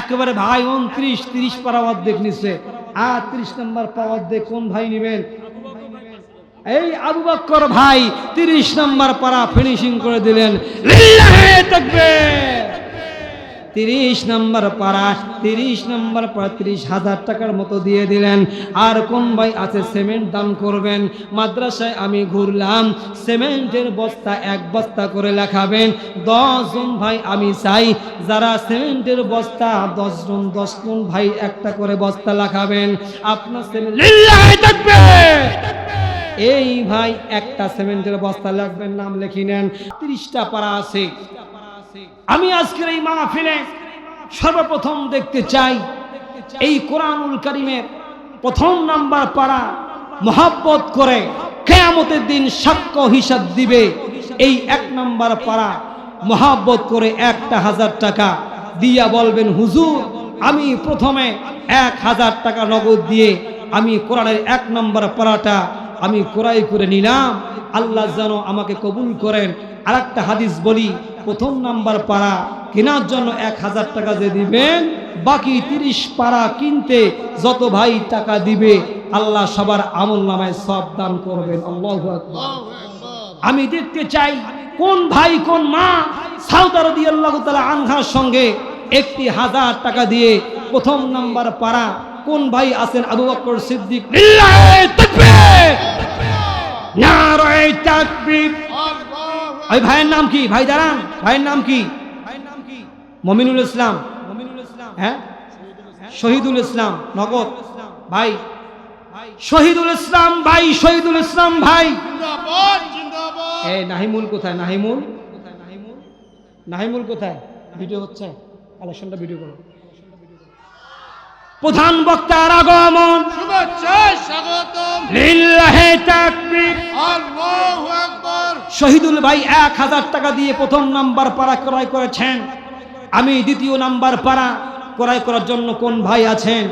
একেবারে ভাই, উনত্রিশ, তিরিশ পারা অর্ধেক নিচ্ছে। আর ত্রিশ নম্বর পাওয়া অর্ধেক কোন ভাই নেবেন? এই আবু বক্কর ভাই, তিরিশ নম্বর পারা ফিনিশিং করে দিলেন। তিরিশ নম্বর পাড়া, তিরিশ নম্বর পারা তিরিশ হাজার টাকার মতো দিয়ে দিলেন। আর কোন ভাই আছে, সিমেন্ট দান করবেন। মাদ্রাসায় আমি ঘুরলাম, সিমেন্টের বস্তা এক বস্তা করে লেখাবেন। দশজন ভাই আমি চাই, যারা সিমেন্টের বস্তা, দশজন দশজন ভাই একটা করে বস্তা লেখাবেন। আপনার সিমেন্ট এই ভাই একটা সিমেন্টের বস্তা লাগবেন নাম লিখি নেন। তিরিশটা পারা আছে। আমি আজকের এই মাহফিলে সর্বপ্রথম দেখতে চাই এই কোরআনুল করিমের প্রথম নাম্বার পাড়া মহাব্বত করে কেয়ামতের দিন সাক্ষ্য হিসাব দিবে। এই এক নাম্বার পাড়া মহাব্বত করে একটা হাজার টাকা দিয়া বলবেন, হুজুর, আমি প্রথমে এক হাজার টাকা নগদ দিয়ে আমি কোরআনের এক নম্বর পাড়াটা আমি ক্রয় করে নিলাম। আল্লাহ যেন আমাকে কবুল করেন। আর একটা হাদিস বলি প্রথম নাম্বার পাড়া কেনার জন্য এক হাজার টাকা যে দিবেন বাকি তিরিশ পাড়া কিনতে যত ভাই টাকা দিবে, আল্লাহ সবার আমল নামায় সব দান করবেন। আমি দেখতে চাই, কোন ভাই, কোন মা সাউদার দিয়ে আল্লাহ তালা আনহার সঙ্গে একটি হাজার টাকা দিয়ে প্রথম নাম্বার পাড়া কোন ভাই আছেন? আবু বকর সিদ্দিক। নারায়ে তাকবীর! ওই ভাইয়ের নাম কি? ভাই, দাঁড়ান। ভাইয়ের নাম কি? মমিনুল ইসলাম। হ্যাঁ? শহীদুল ইসলাম। নগদ। ভাই। শহীদুল ইসলাম ভাই, শহীদুল ইসলাম ভাই। নাহিমুল কোথায়? নাহিমুল? নাহিমুল কোথায়? ভিডিও হচ্ছে। কালেকশনটা ভিডিও করো। প্রধান বক্তার আগমন। শহীদুল ভাই এক হাজার টাকা দিয়ে প্রথম নাম্বার পাড়া ক্রয় করেছেন। আমি দ্বিতীয় নাম্বার পাড়া ক্রয় করার জন্য কোন ভাই আছেন?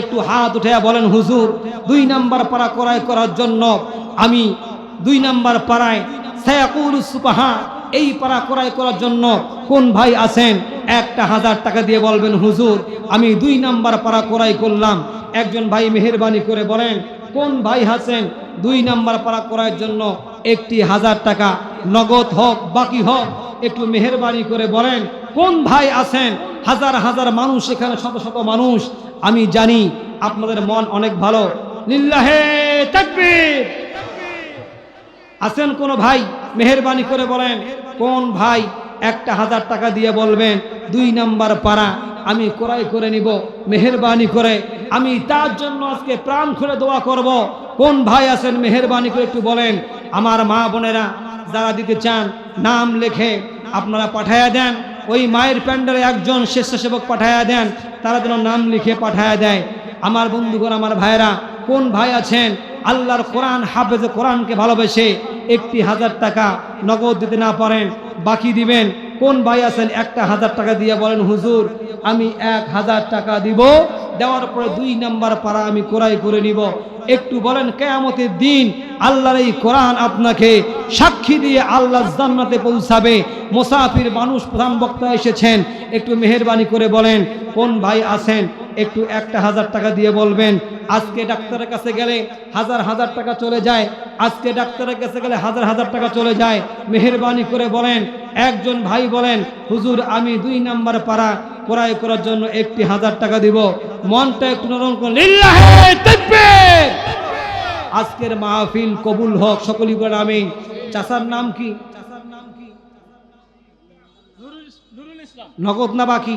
একটু হাত উঠে বলেন হুজুর দুই নাম্বার পাড়া ক্রয় করার জন্য আমি দুই নাম্বার পাড়ায় সায়াকুল সুপাহা এই পাড়া ক্রয় করার জন্য কোন ভাই আছেন? একটা হাজার টাকা দিয়ে বলবেন, হুজুর, আমি দুই নাম্বার পাড়া ক্রয় করলাম। একজন ভাই মেহরবানি করে বলেন, কোন ভাই আছেন? দুই নাম্বার পাড়া করার জন্য একটি হাজার টাকা, নগদ হোক, বাকি হোক। একটু মেহরবানি করে বলেন, কোন ভাই আছেন? হাজার হাজার মানুষ এখানে, শত শত মানুষ। আমি জানি আপনাদের মন অনেক ভালো। তাকবীর। আছেন কোন ভাই? মেহরবানি করে বলেন, কোন ভাই একটা হাজার টাকা দিয়ে বলবেন, দুই নাম্বার পাড়া, আমি ক্রয় করে নিব, মেহরবানি করে। আমি তার জন্য আজকে প্রাণ খুলে দোয়া করব। কোন ভাই আছেন, মেহরবানি করে একটু বলেন। আমার মা বোনেরা, যারা দিতে চান, নাম লেখে আপনারা পাঠায়া দেন। ওই মায়ের প্যান্ডেলে একজন স্বেচ্ছাসেবক পাঠায়া দেন, তারা যেন নাম লিখে পাঠায়া দেয়। আমার বন্ধুগণ, আমার ভাইরা কোন ভাই আছেন, আল্লাহর কোরআন, হাফেজে কোরআনকে ভালোবেসে একটি হাজার টাকা নগদ দিতে না পারেন বাকি দিবেন। কোন ভাই আছেন, একটা হাজার টাকা দিয়ে বলেন, হুজুর, আমি এক হাজার টাকা দিব, দেওয়ার পরে দুই নাম্বার পাড়া আমি ক্রয় করে নিব। একটু বলেন, কেয়ামতের দিন আল্লাহর এই কোরআন আপনাকে সাক্ষী দিয়ে আল্লাহ জান্নাতে পৌঁছাবে। মোসাফির মানুষ, প্রধান বক্তা এসেছেন, একটু মেহরবানি করে বলেন, কোন ভাই আছেন, একটু একটা হাজার টাকা দিয়ে বলবেন, আজকে ডাক্তারের কাছে গেলে হাজার হাজার টাকা চলে যায়, আজকে ডাক্তারের কাছে গেলে হাজার হাজার টাকা চলে যায়। মেহরবানি করে বলেন একজন ভাই বলেন, হুজুর, আমি দুই নাম্বার পাড়া ক্রয় করার জন্য একটি হাজার টাকা দিব। মনটা একটু নরম তাকবীর আজকের মাহফিল কবুল হোক, সকলই বলে আমি চাচার নাম কি? নগদ না বাকি?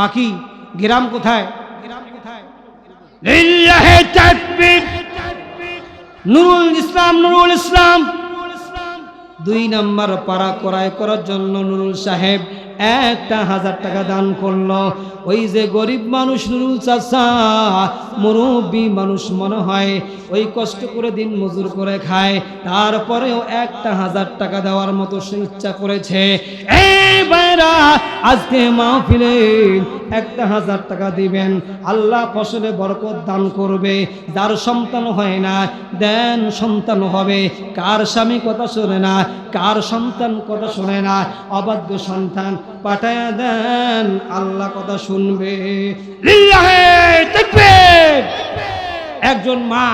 বাকি। গ্রাম কোথায়? লিল্লাহে তাকবীর নুরুল ইসলাম নুরুল ইসলাম। দুই নাম্বার পাড়া ক্রয় করার জন্য নুরুল সাহেব একটা হাজার টাকা দান করল। ওই যে গরিব মানুষ নুরুল চাষা মুরব্বী মানুষ মনে হয়, ওই কষ্ট করে দিন মজুর করে খায়। তারপরেও একটা হাজার টাকা দেওয়ার মতো সে ইচ্ছা করেছে। বাইরা আজকে মাহফিলে একটা হাজার টাকা দিবেন। আল্লাহ ফসলে বরকত দান করবে। যার সন্তান হয় না, দেন সন্তান হবে। কার স্বামী কথা শোনে না, কার সন্তান কথা শোনে না, অবাধ্য সন্তান। পাঠায়া দেন আল্লাহ কথা শুনবে। একজন মা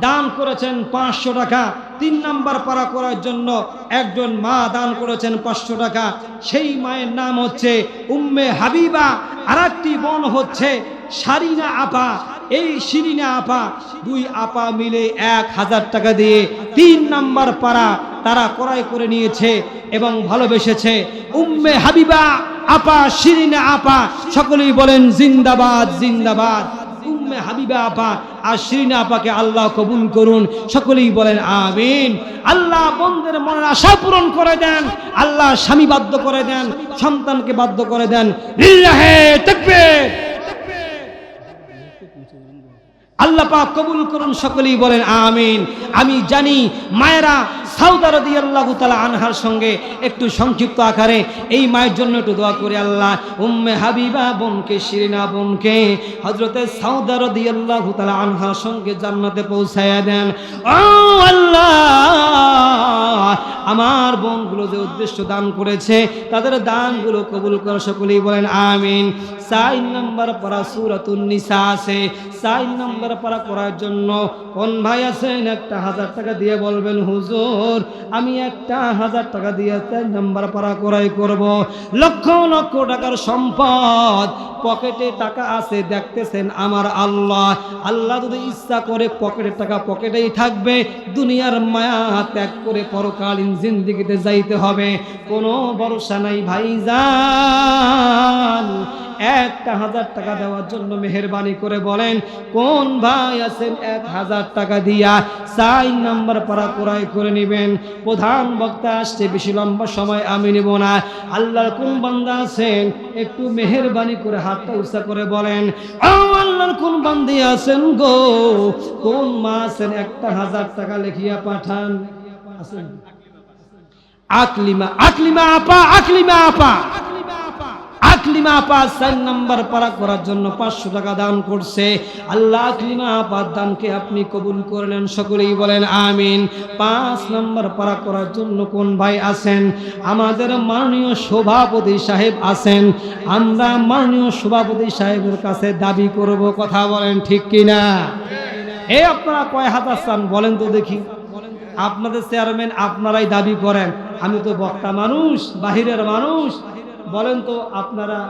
দান করেছেন পাঁচশো টাকা। তিন নাম্বার পারা করার জন্য একজন মা দান করেছেন পাঁচশো টাকা। সেই মায়ের নাম হচ্ছে উম্মে হাবিবা। আর একটি বোন হচ্ছে সারিনা আপা। এই শিরিনা আপা, দুই আপা মিলে এক হাজার টাকা দিয়ে তিন নাম্বার পাড়া তারা ক্রয় করে নিয়েছে এবং ভালোবেসেছে। উম্মে হাবিবা, আপা শিরিনা আপা, সকলেই বলেন জিন্দাবাদ জিন্দাবাদ। উম্মে হাবিবা আপা, আর শিরিনা আপাকে আল্লাহ কবুল করুন। সকলেই বলেন, আমিন। আল্লাহ বন্ধের মনের আশা পূরণ করে দেন, আল্লাহ স্বামী বাধ্য করে দেন, সন্তানকে বাধ্য করে দেন। আল্লাহ পাক কবুল করুন, সকলেই বলেন, আমিন। আমি জানি মায়েরা সাউদা রাদিয়াল্লাহু তাআলা আনহার সঙ্গে একটু সংক্ষিপ্ত আকারে এই মায়ের জন্য একটু দোয়া করে আল্লাহ, উম্মে হাবিবা বোনকে, শিরিনা বোনকে, হযরতে সাউদা রাদিয়াল্লাহু তাআলা আনহার সঙ্গে জান্নাতে পৌঁছায়া দেন। ও আল্লাহ, আমার বোনগুলো যে উদ্দেশ্য দান করেছে, তাদের দানগুলো কবুল করে, সকলেই বলেন আমিন। চার নম্বর পড়া সুরাতুন নিসা আছে। চার নম্বর পড়া করার জন্য কোন ভাই আছেন? একটা হাজার টাকা দিয়ে বলবেন, হুজুর আমি একটা হাজার টাকা দিয়ে চার নম্বর পড়া করাই করব। লক্ষ লক্ষ টাকার সম্পদ পকেটে টাকা আছে, দেখতেছেন আমার আল্লাহ। আল্লাহ যদি ইচ্ছা করে পকেটের টাকা পকেটেই থাকবে, দুনিয়ার মায়া ত্যাগ করে পরকালীন জিন্দিগিতে যাইতে হবে। কোনো ভরসা নাই ভাইজান। একটা হাজার টাকা দেওয়ার জন্য মেহরবানি করে বলেন, কোন ভাই আছেন এক হাজার টাকা দিয়া? চার নাম্বার পাড়া ক্রয় করে নেবেন। প্রধান বক্তা আসছে, বেশি লম্বা সময় আমি নেব না। আল্লাহর কোন বান্দা আছেন? একটু মেহরবানি করে হাতটা উঁচা করে বলেন আল্লাহর কোন বান্দি আছেন গো? কোন মা আছেন? একটা হাজার টাকা লিখিয়া পাঠান। আকলিমা আকলিমা আপা আকলিমা আপা। আকলিমা আপা চার নাম্বার পারা করার জন্য পাঁচশো টাকা দান করছে। আল্লাহ আকলিমা আপার দানকে আপনি কবুল করলেন, সকলেই বলেন আমিন। পাঁচ নাম্বার পারা করার জন্য কোন ভাই আছেন? আমাদের মাননীয় সভাপতি সাহেব আছেন। আমরা মাননীয় সভাপতি সাহেবের কাছে দাবি করব, কথা বলেন ঠিক কিনা? এ আপনারা কয় হাজার চান বলেন তো দেখি। আপনাদের চেয়ারম্যান আপনারাই দাবি করেন। আমি তো বক্তা মানুষ, বাহিরের মানুষ। বলেন তো আপনারা?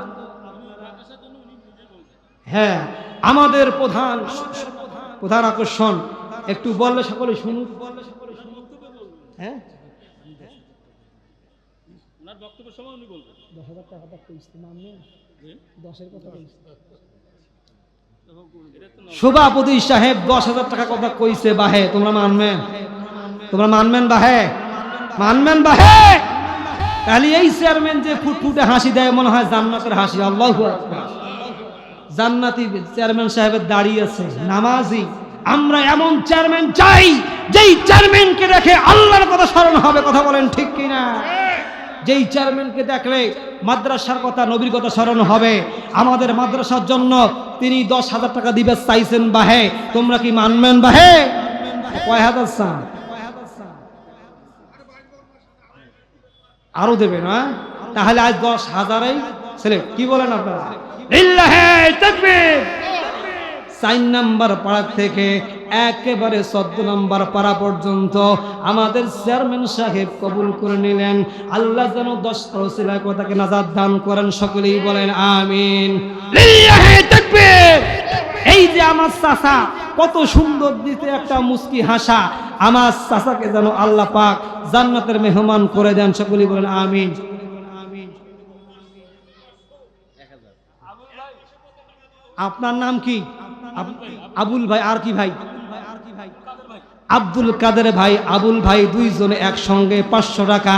হ্যাঁ আমাদের প্রধান প্রধান আকর্ষণ একটু বললে সকলে শুনুক। হ্যাঁ? সভাপতি সাহেব দশ হাজার টাকা কথা কইছে বাহে তোমরা মানবেন? তোমরা মানবেন বাহে? মানবেন বাহে? তাহলে এই চেয়ারম্যান যে ফুটফুটে হাসি দেয়, মনে হয় জান্নাতের হাসি। আল্লাহ জান্নাতি চেয়ারম্যান সাহেবের দাঁড়িয়ে আছে, নামাজি। আমরা এমন চেয়ারম্যান চাই, যেই চেয়ারম্যানকে দেখে আল্লাহর কথা স্মরণ হবে, কথা বলেন ঠিক কিনা? যেই চেয়ারম্যানকে দেখলে মাদ্রাসার কথা, নবীর কথা স্মরণ হবে। আমাদের মাদ্রাসার জন্য তিনি দশ হাজার টাকা দিবে, চাইছেন বাহে। তোমরা কি মানবেন বাহে? কয় হাজার চান? আরও দেবে, না? তাহলে আজ দশ হাজারাই ছেলে, কি বলেন আপনারা? চার পাড়া থেকে একেবারে চোদ্দ নাম্বার পাড়া পর্যন্ত আমাদের চেয়ারম্যান সাহেব কবুল করে নিলেন। আল্লাহ যেন দশ তহসিলা কথাকে নাজাদ দান করেন, সকলেই বলেন আমিন। এই যে আমার চাষা কত সুন্দর দিতে একটা মুস্কি হাসা। আমার চাষাকে যেন আল্লাহ পাক জান্নাতের মেহমান করে দেন সকলেই বলেন, আমিন। আপনার নাম কি? আবুল ভাই, আর কি ভাই? আব্দুল কাদের ভাই, আবুল ভাই দুইজনে একসঙ্গে পাঁচশো টাকা।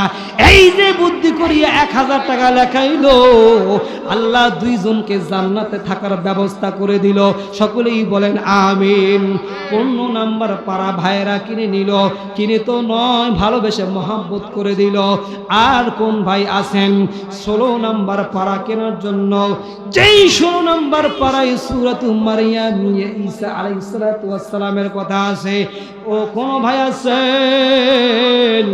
এই যে বুদ্ধি করিয়া এক হাজার টাকা লেখাইলো, আল্লাহ দুইজনকে জান্নাতে থাকার ব্যবস্থা করে দিল। সকলেই বলেন, আমিন। পনেরো নাম্বার পাড়া ভাইরা কিনে নিল। কিনে তো নয়, ভালোবেসে মহাব্বত করে দিল। আর কোন ভাই আছেন? ষোলো নাম্বার পাড়া কেনার জন্য। যেই ষোলো নাম্বার পাড়ায় সুরত মারিয়াম ঈসা আলাইহিসসালামের কথা আছে, ও কোন ভাই আছেন?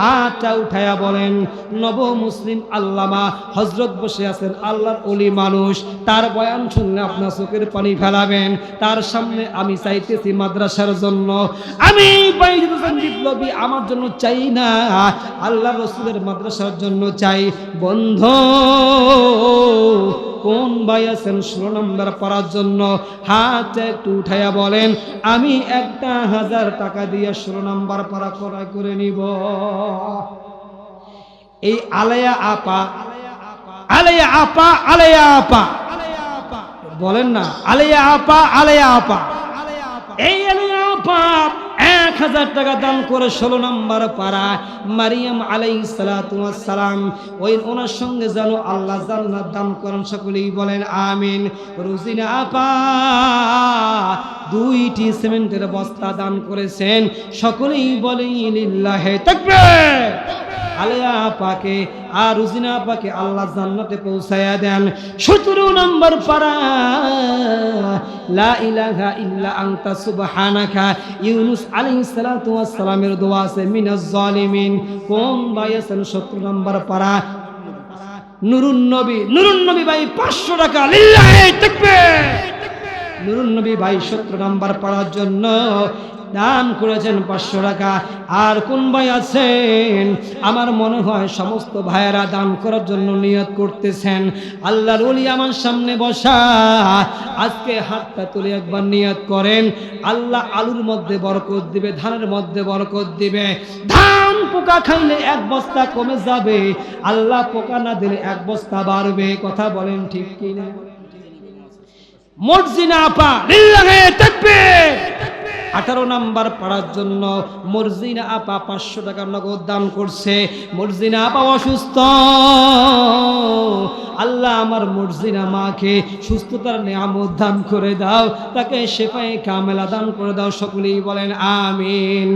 হাতটা উঠায়া বলেন, নব মুসলিম আল্লামা হজরত বসে আছেন, আল্লাহর অলি মানুষ। তার বয়ান শুনলে আপনার চোখের পানি ফেলাবেন। তার সামনে আমি চাইতেছি মাদ্রাসার জন্য। আমি বিপ্লবী, আমার জন্য চাই না। আল্লাহ রসুলের মাদ্রাসার জন্য চাই। বন্ধ কোন ভাই আছেন ষোলো নম্বর পড়ার জন্য? হাত একটু উঠাইয়া বলেন, আমি একটা হাজার টাকা দিয়ে ষোলো নম্বর পড়া করাই করে নিব। এই আলেয়া আপা আলেয়া আপা আলেয়া আপা। বলেন না, আলেয়া আপা আলেয়া আপা। এই আলেয়া আপা এক হাজার টাকা দান করে ষোলো নম্বর পাড়া মারিয়াম আলাই সালাম। ওই ওনার সঙ্গে যেন আল্লাহ জান্নাত দান করেন, সকলেই বলেন আমিন। রুজিনা আপা দুইটি সিমেন্টের বস্তা দান করেছেন, সকলেই বলেন লিল্লাহে তাকবীর। আলিয়া আপাকে আর রুজিনা আপাকে আল্লাহ জান্নাতে পৌঁছায়া দেন। সতেরো নম্বর পারা, লা ইলাহা ইল্লা আনতা সুবহানাকা। ইউনুস আলাইহিস সালাতু ওয়াস সালামের দোয়া আছে, মিনাজ জালিমিন। কোন ভাই আছেন সতেরো নম্বর পারা, নুরুন নবী নুরুন নবী ভাই পাঁচশো টাকা, লিল্লাহে তাকবীর। নুরুন নবী ভাই সত্তর নাম্বার পড়ার জন্য দান করেছেন পাঁচশো টাকা। আর কোন ভাই আছেন? আমার মনে হয় সমস্ত ভাইয়েরা দান করার জন্য নিয়ত করতেছেন। আল্লাহর ওলি আমার সামনে বসা। আজকে হাতটা তুলে একবার নিয়ত করেন। আল্লাহ আলুর মধ্যে বরকত দিবে, ধানের মধ্যে বরকত দিবে। ধান পোকা খাইলে এক বস্তা কমে যাবে। আল্লাহ পোকা না দিলে এক বস্তা বাড়বে। কথা বলেন ঠিক কিনা? মর্জিনা তাকবীর। আঠারো নাম্বার পড়ার জন্য মর্জিনা আপা পাঁচশো টাকা নগদ দান করছে। মর্জিনা আপা অসুস্থ। আল্লাহ আমার মর্জিনা মাকে সুস্থতার নিয়ামত দান করে দাও, তাকে সেপাই কামেলা দান করে দাও, সকলেই বলেন আমিন।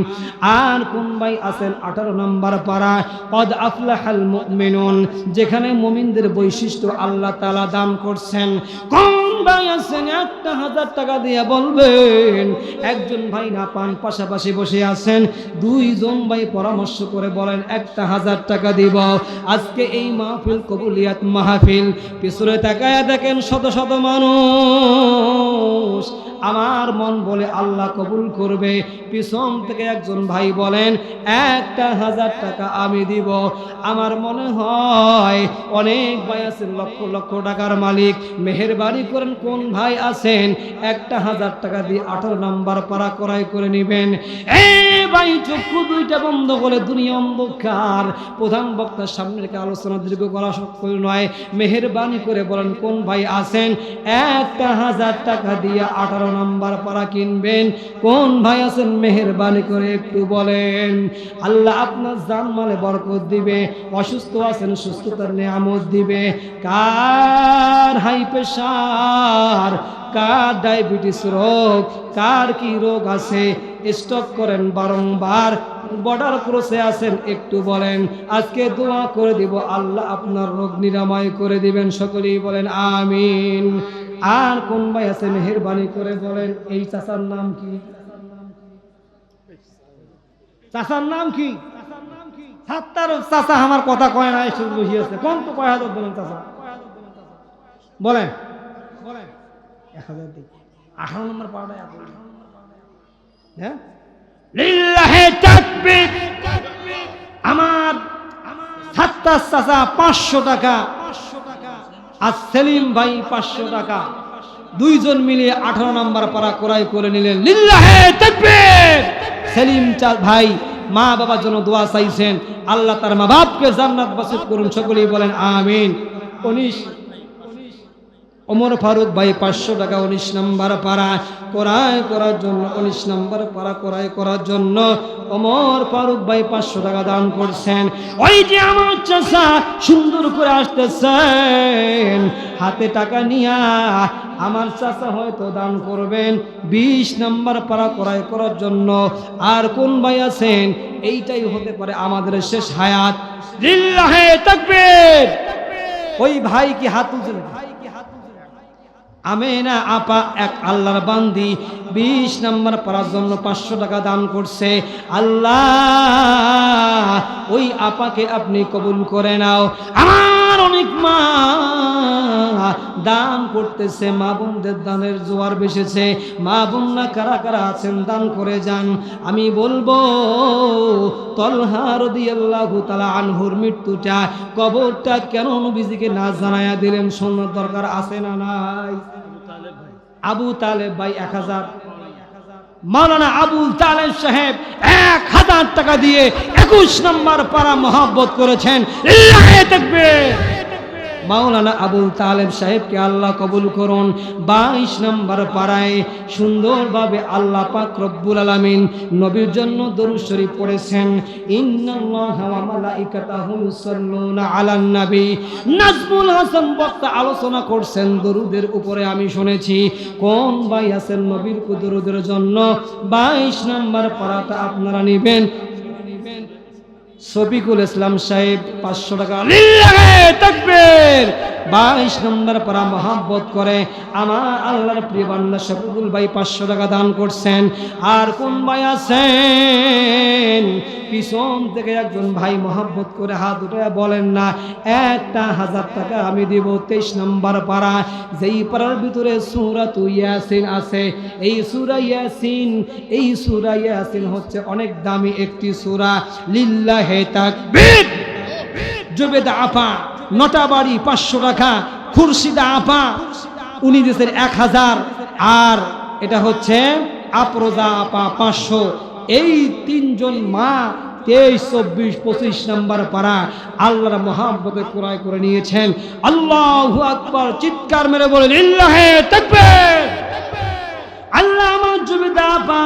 আর কোন ভাই আছেন আঠারো নাম্বার পাড়া? কদ আফলাহাল মুমিনুন, যেখানে মুমিনদের বৈশিষ্ট্য আল্লাহ তালা দান করছেন। কোন ভাই আছেন, একটা হাজার টাকা দিয়ে বলবেন, একজন ভাই না পান, পাশাপাশি বসে আছেন, দুইজন ভাই পরামর্শ করে বলেন, একটা হাজার টাকা দিব। আজকে এই মাহফিল কবুলিয়াত মাহফিল, পিছনে তাকায় দেখেন শত শত মানুষ। আমার মন বলে আল্লাহ কবুল করবে। পিছন থেকে একজন ভাই বলেন, একটা হাজার টাকা আমি দিব। আমার মনে হয় অনেক ভাই আছেন, লক্ষ লক্ষ টাকার মালিক। মেহেরবানি করেন, কোন ভাই আছেন? একটা হাজার টাকা দিয়ে আঠারো নাম্বার পাড়া করাই করে নেবেন। এ ভাই চক্ষু দুইটা বন্ধ করে দুনিয়া অন্ধকার। প্রধান বক্তার সামনে রেখে আলোচনা দীর্ঘ করা সক্ষম নয়। মেহেরবানি করে বলেন, কোন ভাই আছেন? একটা হাজার টাকা দিয়ে আঠারো নাম্বার পাড়া কিনবেন। কোন ভাই আছেন মেহেরবানি করে একটু বলেন। আল্লাহ আপনার জানমালে বরকত দিবে, অসুস্থ আছেন সুস্থতার নিয়ামত দিবে। কার হাই প্রেশার কার ডায়াবেটিস রোগ, কার কি রোগ আছে, স্টক করেন বারংবার। বর্ডার ক্রসে আছেন, একটু বলেন। আজকে দোয়া করে দিব, আল্লাহ আপনার রোগ নিরাময় করে দিবেন, সকলেই বলেন, আমিন। আর কোন ভাই আছে মেহেরবানি করে বলেন, এই চাচার নাম কি? চাচার নাম কি? সাত্তার চাচা আমার কথা কয় না এসে বসিয়েছে কয় হাজার বলেন চাচা? বলেন। এক হাজার আঠারো নম্বর হ্যাঁ? আমার সাত্তার চাচা পাঁচশো টাকা আর সেলিম ভাই পাঁচশো টাকা। দুইজন মিলিয়ে আঠারো নাম্বার পাড়া ক্রয় করে নিলেন। লিল্লাহে তাকবীর! সেলিম ভাই মা বাবার জন্য দোয়া চাইছেন। আল্লাহ তার মা বাপকে জান্নাত বাসিত করুন, সকলেই বলেন আমিন। উনিশ ওমর ফারুক ভাই পাঁচশো টাকা উনিশ নাম্বার পাড়া, করায় করার জন্য, উনিশ নাম্বার পাড়া করায় করার জন্য ওমর ফারুক ভাই পাঁচশো টাকা দান করছেন। ওই যে আমার চাষা সুন্দর করে আসতেছেন, হাতে টাকা নিয়া আমার চাষা হয়তো দান করবেন। বিশ নাম্বার পাড়া করায় করার জন্য আর কোন ভাই আছেন? এইটাই হতে পারে আমাদের শেষ হায়াত। ওই ভাই কি হাত তুলছেন ভাই আমেনা আপা এক আল্লাহর বান্দি, বিশ নম্বর পড়ার জন্য পাঁচশো টাকা দান করছে। আল্লাহ, ওই আপাকে আপনি কবুল করে নাও। আমার অনেক মা। দান করতেছে মা বোনদের দানের জোয়ার বেসেছে। মা বোনরা কারা কারা আছেন দান করে যান। আমি বলব তলহার দিয়াল্লাহু তালা আনহুর মৃত্যুটা কবরটা কেন নবীজিকে না জানায়া দিলেন শোনার দরকার আছে না নাই? আবু তালেব ভাই এক হাজার মাওলানা আবুল তালেব সাহেব এক হাজার টাকা দিয়ে একুশ নম্বর পাড়া মহাব্বত করেছেন। মাওলানা আবুল তালেব সাহেবকে আল্লাহ কবুল করুন। বাইশ নম্বর পাড়ায় সুন্দরভাবে আল্লাহ পাক রব্বুল আলামিন নবীর জন্য দরুদ শরীফ পড়েছেন। নাজমুল হাসান আলোচনা করছেন দরুদের উপরে আমি শুনেছি। কোন ভাই আছেন নবীর দরুদের জন্য? বাইশ নম্বর পাড়াটা আপনারা নেবেন। শফিকুল ইসলাম সাহেব পাঁচশো টাকা। লিল্লাহে বাইশ নম্বর পারা মহাব্বত করে আমার আল্লাহর প্রিয় বান্দা শফিকুল ভাই পাঁচশো টাকা দান করছেন। আর কোন ভাই আছেন? পিছন থেকে একজন ভাই মহাব্বত করে হাত উঠে বলেন না একটা হাজার টাকা আমি দিব তেইশ নম্বর পাড়া। যেই পাড়ার ভিতরে সুরা সুরাত ইয়াসিন আছে এই সুরা ইয়াসিন এই সুরা ইয়াসিন হচ্ছে অনেক দামি একটি সুরা। লিল্লাহে তাকবীর। জুবেদা নটা বাড়ি, পাঁচশো টাকা উনি এক হাজার। আর এটা হচ্ছে আপা পাঁচশো। এই তিনজন মা তেইশ, চব্বিশ, পঁচিশ নাম্বার পাড়া আল্লাহর মহাব্বতে ক্রয় করে নিয়েছেন। আল্লাহ আকবার, চিৎকার মেরে বলেন আল্লাহ আমার জমিদা আপা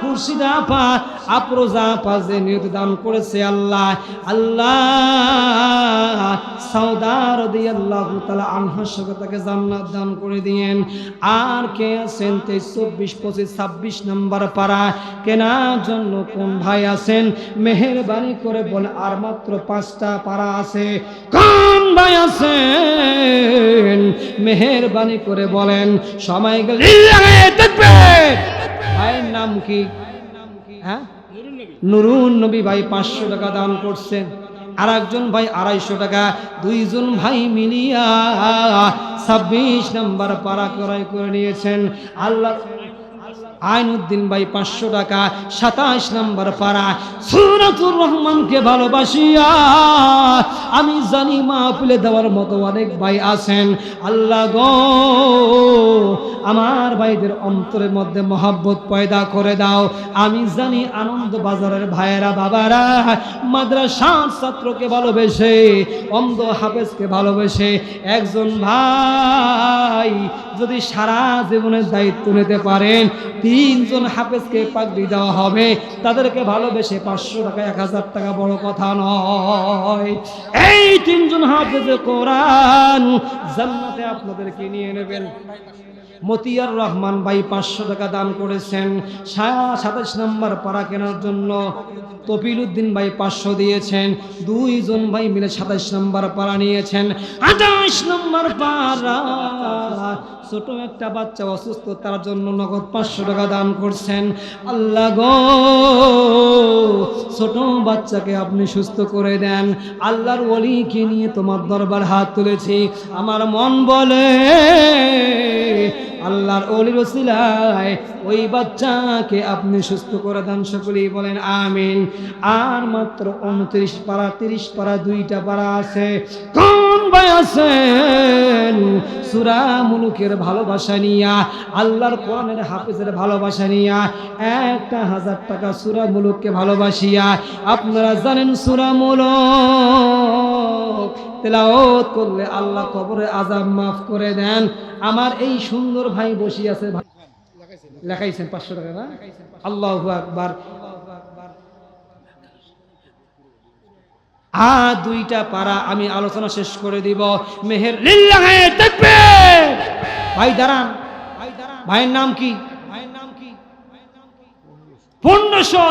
খুরশিদা আপা আপ্রোজা আপা যে নিয়ত দান করেছে আল্লাহ আল্লাহ সাউদার দিয়ে আল্লাহ তালা আনহার সঙ্গে তাকে জান্নাত দান করে দিয়েন। আর কে আছেন তেইশ, চব্বিশ, পঁচিশ, ছাব্বিশ নম্বর পাড়া? কেনার জন্য কোন ভাই আছেন? মেহরবানি করে বলে, আর মাত্র পাঁচটা পাড়া আছে। কোন ভাই আছেন? মেহরবানি করে বলেন, সময় গেলে ভাইয়ের নাম কি? হ্যাঁ? নুরুন নবী ভাই পাঁচশো টাকা দান করছেন। আর একজন ভাই আড়াইশো টাকা। দুইজন ভাই মিলিয়া ছাব্বিশ নাম্বার পাড়া ক্রয় করে নিয়েছেন। আল্লাহ আইনুদ্দিন ভাই পাঁচশো টাকা, সাতাশ নম্বর পাড়া। সুরাতুর রহমানকে ভালোবাসিয়া, আমি জানি মাহফিলে দেওয়ার মতো অনেক ভাই আছেন। আল্লাহ গো, আমার ভাইদের অন্তরের মধ্যে মহাব্বত পয়দা করে দাও। আমি জানি আনন্দ বাজারের ভাইয়েরা, বাবারা, মাদ্রাসার ছাত্রকে ভালোবেসে, অন্ধ হাফেজকে ভালোবেসে একজন ভাই যদি সারা জীবনের দায়িত্ব নিতে পারেন তিনজন হাফেজকে পাগড়ি দেওয়া হবে। তাদেরকে ভালোবেসে পাঁচশো টাকা, এক হাজার টাকা বড় কথা নয়। এই তিনজন হাফেজে কোরআন জান্নাতে আপনাদেরকে নিয়ে নেবেন। মতিয়ার রহমান ভাই পাঁচশো টাকা দান করেছেন। সাতাশ নম্বর পাড়া কেনার জন্য তপিল উদ্দিন ভাই পাঁচশো দিয়েছেন। দুইজন ভাই মিলে সাতাশ নম্বর পাড়া নিয়েছেন। আঠাশ নম্বর পাড়া ছোট একটা বাচ্চা অসুস্থ, তার জন্য নগদ পাঁচশো টাকা দান করছেন। আল্লাহ গো, ছোট বাচ্চাকে আপনি সুস্থ করে দেন। আল্লাহর ওলিকে নিয়ে তোমার দরবার হাত তুলেছি। আমার মন বলে, আল্লাহর অলির ওসিলায় ওই বাচ্চাকে আপনি সুস্থ করে দেন, সকলেই বলেন আমিন। আর মাত্র উনত্রিশ পাড়া, তিরিশ পাড়া, দুইটা পাড়া আছে। কোন ভাই সুরা মুলুকের ভালোবাসা নিয়া, আল্লাহর কোরআনের ভালোবাসা নিয়া, একটা হাজার টাকা সুরা মুলুককে ভালোবাসিয়া, আপনারা জানেন সুরা মুলুক তেলাওত করলে আল্লাহ কবরে আজাব মাফ করে দেন। আমার এই সুন্দর ভাই বসি আছে ভাই। লেখাইছেন পাঁচশো টাকা না? আল্লাহ আকবার। আ দুইটা পারা আমি আলোচনা শেষ করে দিব। মেহের তাকবীর। ভাই, দাঁড়ান। ভাইয়ের নাম কি? ভাইয়ের নাম কি পনেরোশো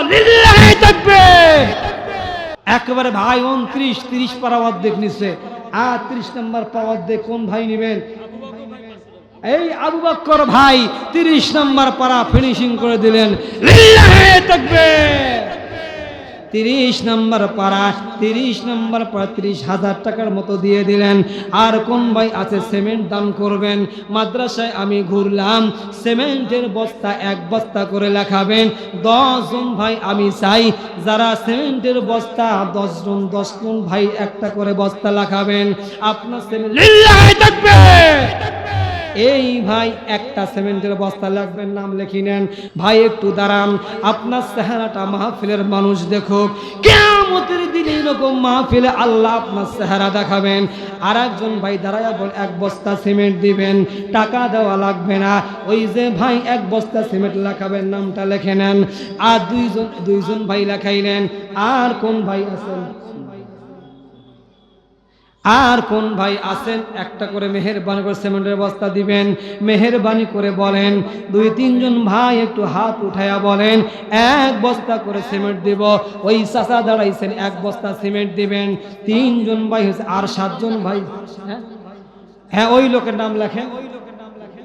একেবারে ভাই, উনত্রিশ, তিরিশ পারা অর্ধেক নিচ্ছে আর ত্রিশ নম্বর পাওয়া অর্ধেক কোন ভাই নেবেন? এই আবু বক্কর ভাই, তিরিশ নম্বর পারা ফিনিশিং করে দিলেন। লিল্লাহে তাকবীর। তিরিশ নম্বর পারা তিরিশ নম্বর পারা তিরিশ হাজার টাকার মতো দিয়ে দিলেন। আর কোন ভাই আছে সিমেন্ট দান করবেন? মাদ্রাসায় আমি ঘুরলাম, সিমেন্টের বস্তা এক বস্তা করে লেখাবেন। দশজন ভাই আমি চাই, যারা সিমেন্টের বস্তা, দশজন দশজন ভাই একটা করে বস্তা লেখাবেন। আপনার সিমেন্ট তাকবীর! এই ভাই একটা সিমেন্টের বস্তা লাগবেন, নাম লিখি নেন। ভাই, একটু দাঁড়ান। আপনার চেহারাটা মাহফিলের মানুষ দেখুক। কেমতের দিন এরকম মাহফিলে আল্লাহ আপনার চেহারা দেখাবেন। আর একজন ভাই দাঁড়ায় বল, এক বস্তা সিমেন্ট দিবেন। টাকা দেওয়া লাগবে না। ওই যে ভাই, এক বস্তা সিমেন্ট লেখাবেন, নামটা লিখে নেন। আর দুইজন দুইজন ভাই লেখাইলেন। আর কোন ভাই আছেন? আর কোন ভাই আছেন? একটা করে মেহেরবানি করে সিমেন্টের বস্তা দিবেন। মেহেরবানি করে বলেন, দুই, তিনজন ভাই একটু হাত উঠাইয়া বলেন, এক বস্তা করে সিমেন্ট দিব। ওই চাচা দাঁড়াইছেন, এক বস্তা সিমেন্ট দিবেন। তিনজন ভাই হয়েছে, আর সাতজন ভাই। হ্যাঁ? হ্যাঁ ওই লোকের নাম লেখেন।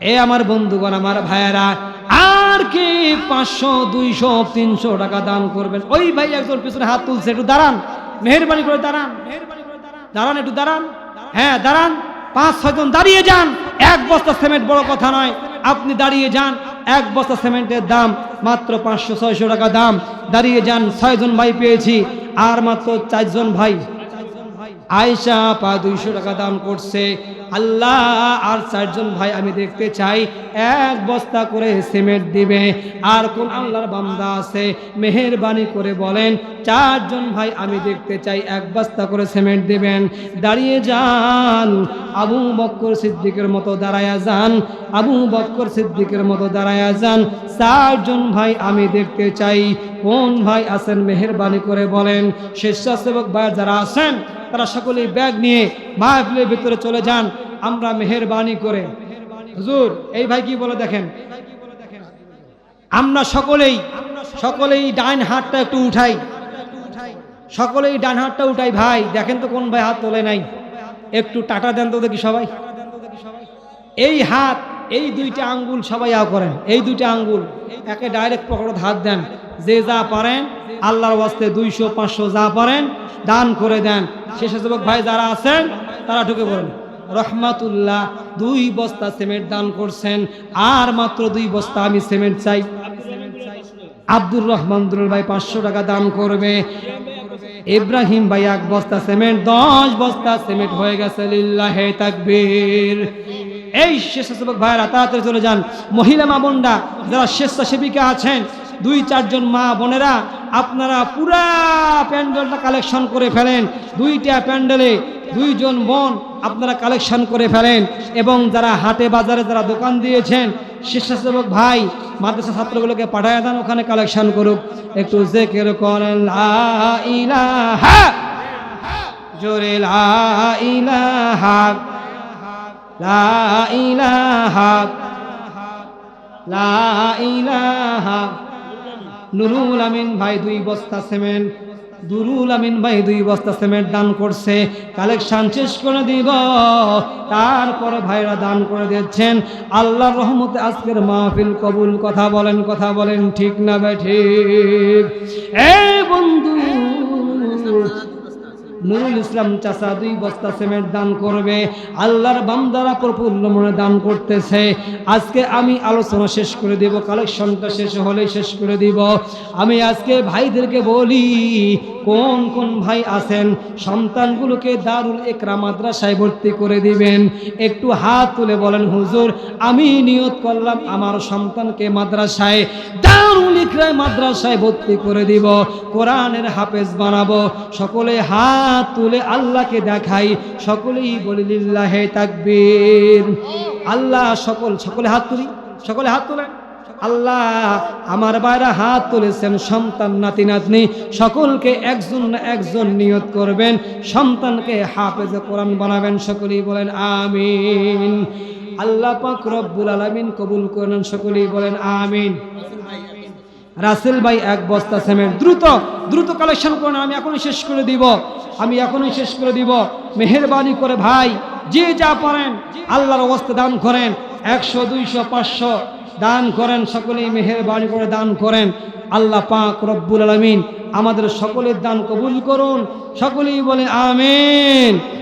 এ আমার বন্ধুগণ, আমার ভাইয়েরা, আর কি পাঁচশো, দুইশো, তিনশো টাকা দান করবেন। ওই ভাই একজন পিছনে হাত তুলছে, একটু দাঁড়ান। মেহরবানি করে দাঁড়ান। দাঁড়ান একটু দাঁড়ান। হ্যাঁ দাঁড়ান। পাঁচ ছয়জন দাঁড়িয়ে যান। এক বস্তা সিমেন্ট বড় কথা নয়। আপনি দাঁড়িয়ে যান। এক বস্তা সিমেন্টের দাম মাত্র পাঁচশো, ছয়শো টাকা দাম। দাঁড়িয়ে যান ছয়জন ভাই পেয়েছি। আর মাত্র চারজন ভাই। আয়সা পা দুইশো টাকা দান করছে। আল্লাহ আর চারজন ভাই আমি দেখতে চাই। এক বস্তা করে সিমেন্ট দিবে। আর কোন আল্লাহর বান্দা আছে, মেহেরবানি করে বলেন, চারজন ভাই আমি দেখতে চাই, এক বস্তা করে সিমেন্ট দিবেন। দাঁড়িয়ে যান, আবু বক্কর সিদ্দিকের মতো দাঁড়ায়া যান, আবু বক্কর সিদ্দিকের মতো দাঁড়ায়া যান। চারজন ভাই আমি দেখতে চাই। কোন ভাই আছেন, মেহেরবানি করে বলেন। স্বেচ্ছাসেবক ভাই যারা আছেন তারা সকলেই ব্যাগ নিয়ে মাহফিলের ভিতরে চলে যান। আমরা মেহেরবানি করে। হুজুর, এই ভাই কি বলে দেখেন? আমরা সকলেই সকলেই ডাইন হাতটা একটু উঠাই। সকলেই ডান হাতটা উঠাই। ভাই, দেখেন তো কোন ভাই হাত তোলে নাই। একটু টাটা দেন তো দেখি সবাই। এই হাত, এই দুইটা আঙ্গুল সবাই আ করেন। এই দুইটা আঙ্গুল, একে ডাইরেক্ট পকেটে হাত দেন। যে যা পারেন, আল্লাহর ওয়াস্তে দুইশো, পাঁচশো যা পারেন, দান করে দেন। শেষে যুবক ভাই যারা আছেন, তারা ঢুকে পড়েন। রহমাতুল্লাহ, দুই বস্তা সিমেন্ট দান করছেন, আর মাত্র দুই বস্তা আমি সিমেন্ট চাই। আব্দুর রহমান দুরুল ভাই পাঁচশো টাকা দান করবে। ইব্রাহিম ভাই এক বস্তা সিমেন্ট, দশ বস্তা সিমেন্ট হয়ে গেছে, লিল্লাহে তাকবীর। এই স্বেচ্ছাসেবক ভাইরা তাড়াতাড়ি চলে যান। মহিলা মা বোনরা, যারা স্বেচ্ছাসেবিকা আছেন দুই, চারজন মা বোনেরা আপনারা পুরা প্যান্ডেলটা কালেকশন করে ফেলেন। দুইটা প্যান্ডেলে দুইজন বোন আপনারা কালেকশন করে ফেলেন এবং যারা হাটে বাজারে যারা দোকান দিয়েছেন, স্বেচ্ছাসেবক ভাই, মাদ্রাসা ছাত্রগুলোকে পাঠায় দেন, ওখানে কালেকশন করুক। একটু জেকের করেন জোরে লা ইলাহা লা ইলাহা লা ইলাহা। নুরুল আমিন ভাই দুই বস্তা সিমেন্ট, দুরুল আমিন ভাই দুই বস্তা সিমেন্ট দান করছে। কালেকশন শেষ করে দিব। তারপরে ভাইরা দান করে দিচ্ছেন আল্লাহর রহমতে আজকের মাহফিল কবুল। কথা বলেন কথা বলেন, ঠিক না ভাই ঠিক? এই বন্ধু নুরুল ইসলাম চাচা দুই বস্তা সিমেন্ট দান করবে। আল্লাহর বান্দারা প্রফুল্ল মনে দান করতেছে। আজকে আমি আলোচনা শেষ করে দেব, কালেকশনটা শেষ হলে শেষ করে দিব। আমি আজকে ভাইদেরকে বলি, কোন কোন ভাই আছেন, সন্তানগুলোকে দারুল একরা মাদ্রাসায় ভর্তি করে দিবেন। একটু হাত তুলে বলেন, হুজুর, আমি নিয়ত করলাম আমার সন্তানকে মাদ্রাসায়, দারুল ইকরা মাদ্রাসায় ভর্তি করে দিব, কোরআনের হাফেজ বানাবো। সকলে হাত তুলে আল্লাহকে দেখাই, সকলেই বলি লিল্লাহে তাকবীর। আল্লাহ সকল, সকলে হাত তুলি, সকলে হাত তুলেন। আল্লাহ আমার বাইরা হাত তুলেছেন, সন্তান, নাতি, নাতনি, সকলকে একজন না একজন নিয়ত করবেন, সন্তানকে হাফেজে কোরআন বানাবেন, সকলেই বলেন আমিন। আল্লাহ পাক রব্বুল আলামিন কবুল করেন, সকলেই বলেন আমিন। রাসেল ভাই এক বস্তা সিমেন্ট। দ্রুত দ্রুত কালেকশন করেন, আমি এখনই শেষ করে দিব। আমি এখনই শেষ করে দিব। মেহরবানি করে ভাই, যে যা পারেন, আল্লাহর অবস্থা দান করেন। একশো, দুইশো, পাঁচশো দান করেন, সকলেই মেহরবানি করে দান করেন। আল্লাহ পাক রব্বুল আলমিন আমাদের সকলের দান কবুল করুন। সকলেই বলে আমিন।